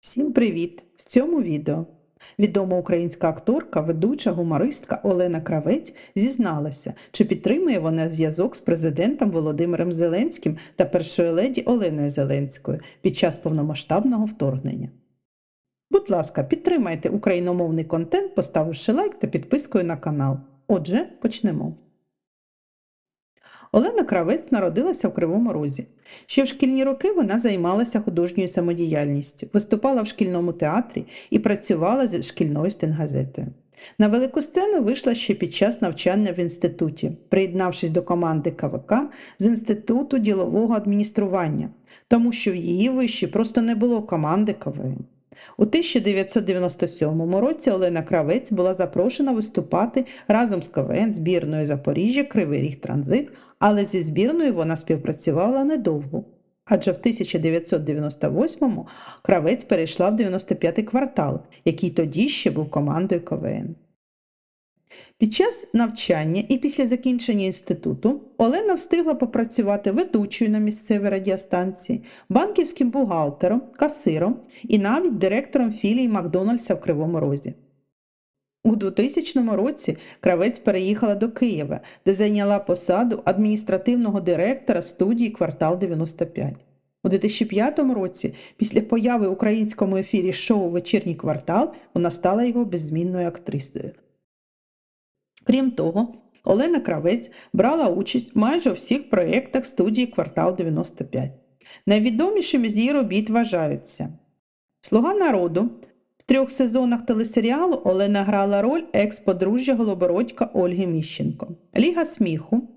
Всім привіт! В цьому відео відома українська акторка, ведуча, гумористка Олена Кравець зізналася, чи підтримує вона зв'язок з президентом Володимиром Зеленським та першою леді Оленою Зеленською під час повномасштабного вторгнення. Будь ласка, підтримайте україномовний контент, поставивши лайк та підпискою на канал. Отже, почнемо. Олена Кравець народилася в Кривому Розі. Ще в шкільні роки вона займалася художньою самодіяльністю, виступала в шкільному театрі і працювала з шкільною стенгазетою. На велику сцену вийшла ще під час навчання в інституті, приєднавшись до команди КВК з Інституту ділового адміністрування, тому що в її виші просто не було команди КВН. У 1997 році Олена Кравець була запрошена виступати разом з КВН збірною Запоріжжя Кривий Ріг Транзит, але зі збірною вона співпрацювала недовго. Адже в 1998-му Кравець перейшла в 95-й квартал, який тоді ще був командою КВН. Під час навчання і після закінчення інституту Олена встигла попрацювати ведучою на місцевій радіостанції, банківським бухгалтером, касиром і навіть директором філії Макдональдса в Кривому Розі. У 2000 році кравець переїхала до Києва, де зайняла посаду адміністративного директора студії Квартал 95. У 2005 році, після появи в українському ефірі шоу Вечірній квартал, вона стала його беззмінною актрисою. Крім того, Олена Кравець брала участь майже у всіх проєктах студії Квартал 95. Найвідомішими з її робіт вважаються Слуга народу. Трьох сезонах телесеріалу Олена грала роль екс-подружжя Голобородька Ольги Міщенко. Ліга сміху.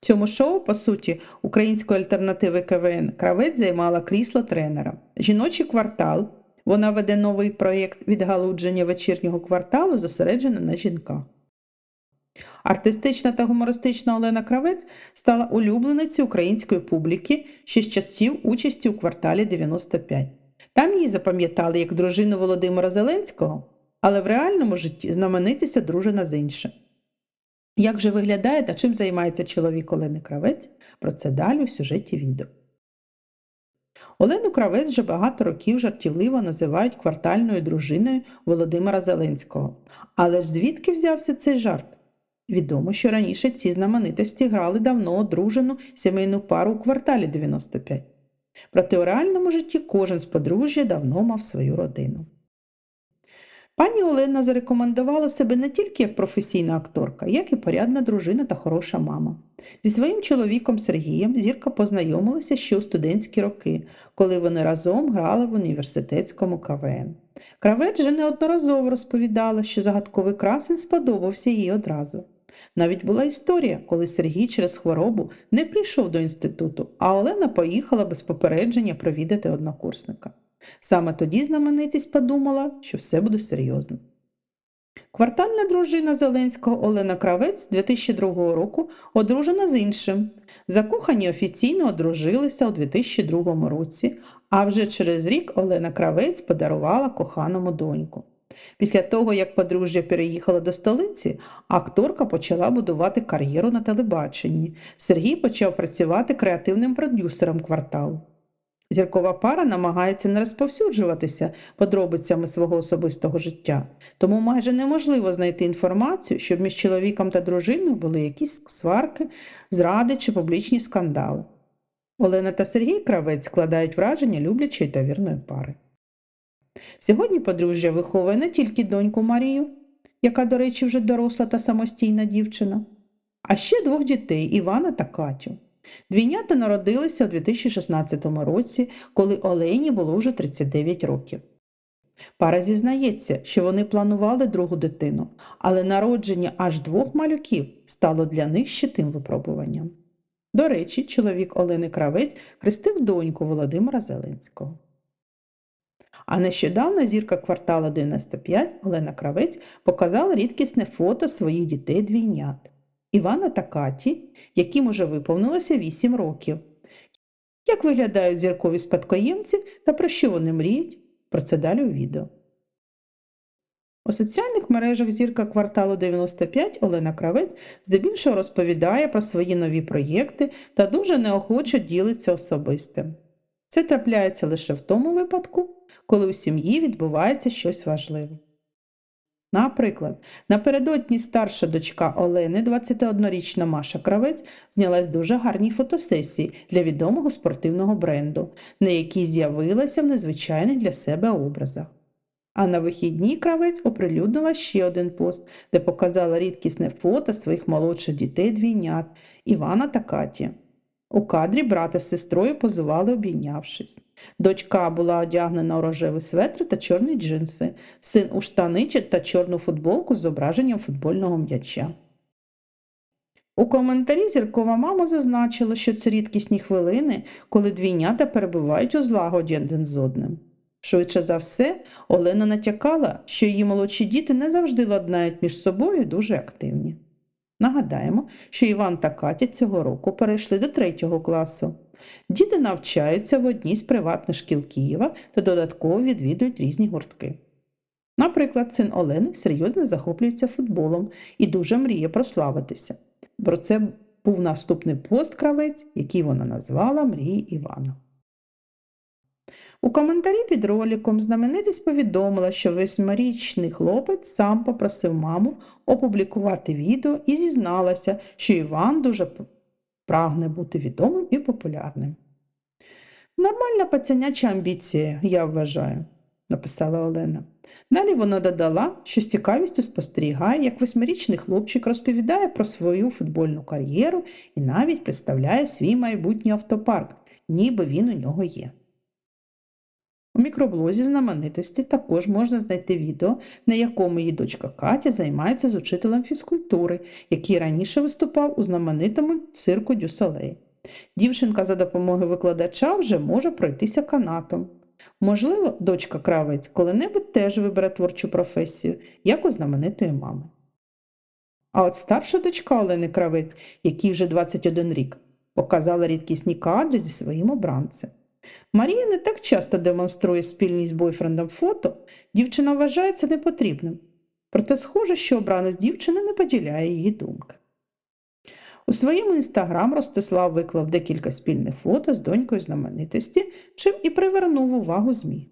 Цьому шоу, по суті, української альтернативи КВН Кравець займала крісло тренера. Жіночий квартал. Вона веде новий проєкт відгалудження вечірнього кварталу, зосереджений на жінках. Артистична та гумористична Олена Кравець стала улюбленицею української публіки ще з часів участі у кварталі 95. Там її запам'ятали як дружину Володимира Зеленського, але в реальному житті знаменитість одружена з іншим. Як же виглядає та чим займається чоловік Олени Кравець? Про це далі у сюжеті відео. Олену Кравець вже багато років жартівливо називають квартальною дружиною Володимира Зеленського. Але ж звідки взявся цей жарт? Відомо, що раніше ці знаменитості грали давно одружену сімейну пару у кварталі 95. Проте у реальному житті кожен з подружжя давно мав свою родину. Пані Олена зарекомендувала себе не тільки як професійна акторка, як і порядна дружина та хороша мама. Зі своїм чоловіком Сергієм зірка познайомилася ще у студентські роки, коли вони разом грали в університетському КВН. Кравець вже неодноразово розповідала, що загадковий красень сподобався їй одразу. Навіть була історія, коли Сергій через хворобу не прийшов до інституту, а Олена поїхала без попередження провідати однокурсника. Саме тоді знаменитість подумала, що все буде серйозно. Квартальна дружина Зеленського Олена Кравець 2002 року одружена з іншим. Закохані офіційно одружилися у 2002 році, а вже через рік Олена Кравець подарувала коханому доньку. Після того, як подружжя переїхала до столиці, акторка почала будувати кар'єру на телебаченні. Сергій почав працювати креативним продюсером кварталу. Зіркова пара намагається не розповсюджуватися подробицями свого особистого життя, тому майже неможливо знайти інформацію, щоб між чоловіком та дружиною були якісь сварки, зради чи публічні скандали. Олена та Сергій Кравець складають враження люблячої та вірної пари. Сьогодні подружжя виховує не тільки доньку Марію, яка, до речі, вже доросла та самостійна дівчина, а ще двох дітей Івана та Катю. Двійнята народилися у 2016 році, коли Олені було вже 39 років. Пара зізнається, що вони планували другу дитину, але народження аж двох малюків стало для них ще тим випробуванням. До речі, чоловік Олени Кравець хрестив доньку Володимира Зеленського. А нещодавно зірка квартала 95 Олена Кравець показала рідкісне фото своїх дітей-двійнят Івана та Каті, яким уже виповнилося 8 років. Як виглядають зіркові спадкоємці та про що вони мріють? Про це далі у відео. У соціальних мережах зірка кварталу 95 Олена Кравець здебільшого розповідає про свої нові проєкти та дуже неохоче ділиться особистим. Це трапляється лише в тому випадку, коли у сім'ї відбувається щось важливе. Наприклад, напередодні старша дочка Олени, 21-річна Маша Кравець, знялась дуже гарній фотосесії для відомого спортивного бренду, на якій з'явилася в незвичайних для себе образах. А на вихідні кравець оприлюднила ще один пост, де показала рідкісне фото своїх молодших дітей двійнят Івана та Каті. У кадрі брата з сестрою позували, обійнявшись. Дочка була одягнена у рожевий светр та чорні джинси, син у штани та чорну футболку з зображенням футбольного м'яча. У коментарі зіркова мама зазначила, що це рідкісні хвилини, коли двійнята перебувають у злагоді один з одним. Швидше за все, Олена натякала, що її молодші діти не завжди ладнають між собою дуже активні. Нагадаємо, що Іван та Катя цього року перейшли до третього класу. Діти навчаються в одній з приватних шкіл Києва та додатково відвідують різні гуртки. Наприклад, син Олени серйозно захоплюється футболом і дуже мріє прославитися. Про це був наступний пост кравець, який вона назвала Мрії Івана. У коментарі під роликом знаменитість повідомила, що восьмирічний хлопець сам попросив маму опублікувати відео і зізналася, що Іван дуже прагне бути відомим і популярним. Нормальна пацяняча амбіція, я вважаю, написала Олена. Далі вона додала, що з цікавістю спостерігає, як восьмирічний хлопчик розповідає про свою футбольну кар'єру і навіть представляє свій майбутній автопарк, ніби він у нього є. У мікроблозі знаменитості також можна знайти відео, на якому її дочка Катя займається з учителем фізкультури, який раніше виступав у знаменитому цирку Дюсолей. Дівчинка за допомогою викладача вже може пройтися канатом. Можливо, дочка кравець коли-небудь теж вибере творчу професію, як у знаменитої мами. А от старша дочка Олени Кравець, якій вже 21 рік, показала рідкісні кадри зі своїм обранцем. Марія не так часто демонструє спільність з бойфрендом фото, дівчина вважає це непотрібним. Проте схоже, що обранець дівчини не поділяє її думки. У своєму інстаграм Ростислав виклав декілька спільних фото з донькою знаменитості, чим і привернув увагу ЗМІ.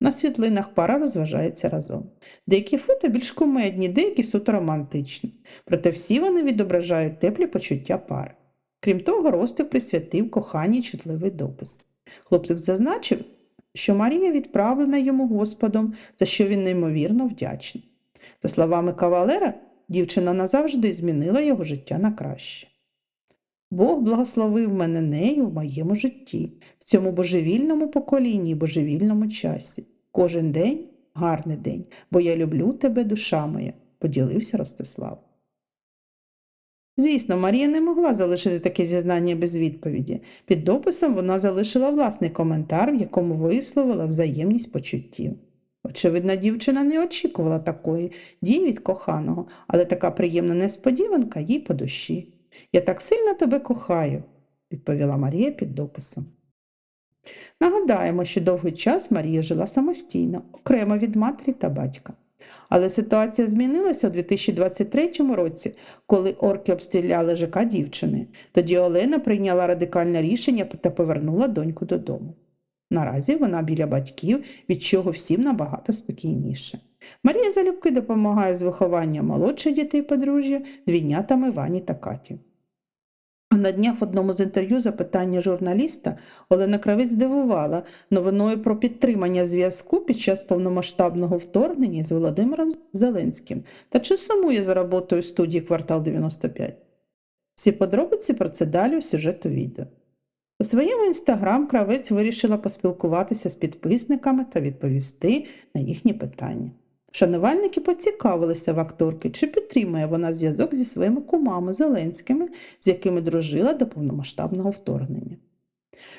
На світлинах пара розважається разом. Деякі фото більш кумедні, деякі суто романтичні, проте всі вони відображають теплі почуття пари. Крім того, Ростик присвятив коханій чутливий допис. Хлопчик зазначив, що Марія відправлена йому Господом, за що він неймовірно вдячний. За словами кавалера, дівчина назавжди змінила його життя на краще. Бог благословив мене нею в моєму житті, в цьому божевільному поколінні, божевільному часі. Кожен день гарний день, бо я люблю тебе, душа моя, поділився Ростислав. Звісно, Марія не могла залишити таке зізнання без відповіді. Під дописом вона залишила власний коментар, в якому висловила взаємність почуттів. Очевидна, дівчина не очікувала такої дії від коханого, але така приємна несподіванка їй по душі. Я так сильно тебе кохаю, відповіла Марія під дописом. Нагадаємо, що довгий час Марія жила самостійно, окремо від матері та батька. Але ситуація змінилася у 2023 році, коли орки обстріляли ЖК дівчини. Тоді Олена прийняла радикальне рішення та повернула доньку додому. Наразі вона біля батьків, від чого всім набагато спокійніше. Марія залюбки допомагає з вихованням молодших дітей подружжя, двійнятами Вані та Каті. На днях в одному з інтерв'ю запитання журналіста Олена Кравець здивувала новиною про підтримання зв'язку під час повномасштабного вторгнення з Володимиром Зеленським та чи сумує за роботою студії квартал 95. Всі подробиці про це далі у сюжету відео. У своєму інстаграм кравець вирішила поспілкуватися з підписниками та відповісти на їхні питання. Шанувальники поцікавилися в акторки, чи підтримує вона зв'язок зі своїми кумами Зеленськими, з якими дружила до повномасштабного вторгнення.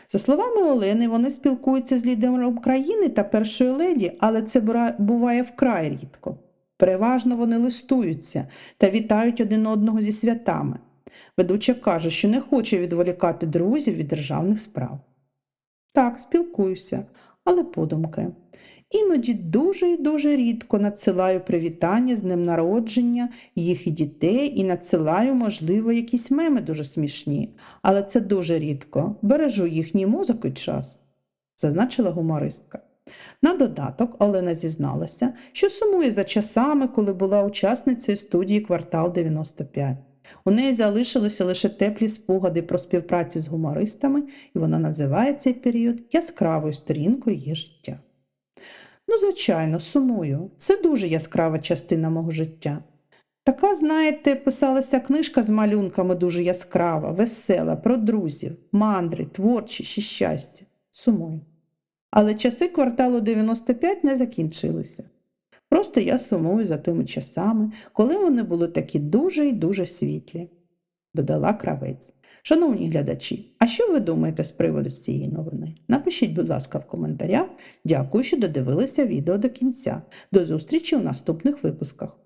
За словами Олени, вони спілкуються з лідером країни та першою леді, але це буває вкрай рідко. Переважно вони листуються та вітають один одного зі святами. Ведуча каже, що не хоче відволікати друзів від державних справ. Так, спілкуюся, але подумки. Іноді дуже і дуже рідко надсилаю привітання з днем народження їх і дітей і надсилаю, можливо, якісь меми дуже смішні, але це дуже рідко. Бережу їхній мозок і час. зазначила гумористка. На додаток Олена зізналася, що сумує за часами, коли була учасницею студії Квартал 95. У неї залишилися лише теплі спогади про співпрацю з гумористами, і вона називає цей період яскравою сторінкою її життя. Ну, звичайно, сумую. Це дуже яскрава частина мого життя. Така, знаєте, писалася книжка з малюнками дуже яскрава, весела, про друзів, мандри, творчість і щастя. Сумую. Але часи кварталу 95 не закінчилися. Просто я сумую за тими часами, коли вони були такі дуже і дуже світлі, додала кравець. Шановні глядачі, а що ви думаєте з приводу цієї новини? Напишіть, будь ласка, в коментарях. Дякую, що додивилися відео до кінця. До зустрічі у наступних випусках.